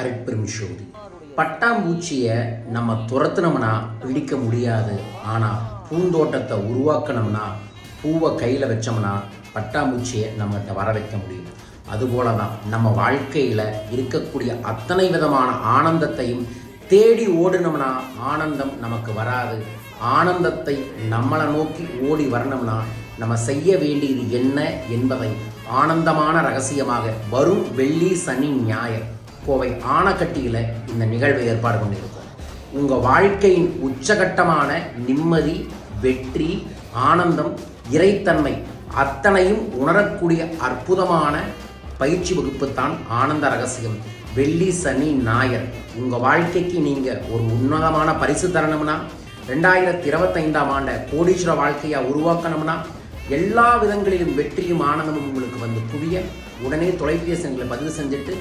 அருட்பெரும் ஜோதி பட்டாம்பூச்சியை நம்ம துரத்துனோம்னா பிடிக்க முடியாது. ஆனால் பூந்தோட்டத்தை உருவாக்கணும்னா பூவை கையில் வச்சோம்னா பட்டாம்பூச்சியை நம்மகிட்ட வர வைக்க முடியும். அதுபோல தான் நம்ம வாழ்க்கையில் இருக்கக்கூடிய அத்தனை விதமான ஆனந்தத்தையும் தேடி ஓடினோம்னா ஆனந்தம் நமக்கு வராது. ஆனந்தத்தை நம்மளை நோக்கி ஓடி வரணும்னா நம்ம செய்ய வேண்டியது என்ன என்பதை ஆனந்தமான ரகசியமாக வரும் வெள்ளி சனி ஞாயிறு கோவை ஆனக்கட்டியில் இந்த நிகழ்வை ஏற்பாடு பண்ணியிருக்கோம். உங்கள் வாழ்க்கையின் உச்சகட்டமான நிம்மதி வெற்றி ஆனந்தம் இறைத்தன்மை அத்தனையும் உணரக்கூடிய அற்புதமான பயிற்சி வகுப்பு தான் ஆனந்த ரகசியம். வெள்ளி சனி ஞாயர் உங்கள் வாழ்க்கைக்கு நீங்கள் ஒரு உன்னதமான பரிசு தரணும்னா ரெண்டாயிரத்தி இருபத்தைந்தாம் ஆண்டை கோடீஸ்வர வாழ்க்கையாக உருவாக்கணும்னா எல்லா விதங்களிலும் வெற்றியும் ஆனந்தமும் உங்களுக்கு வந்து குவிய உடனே தொலைபேசி எங்களை பதிவு செஞ்சுட்டு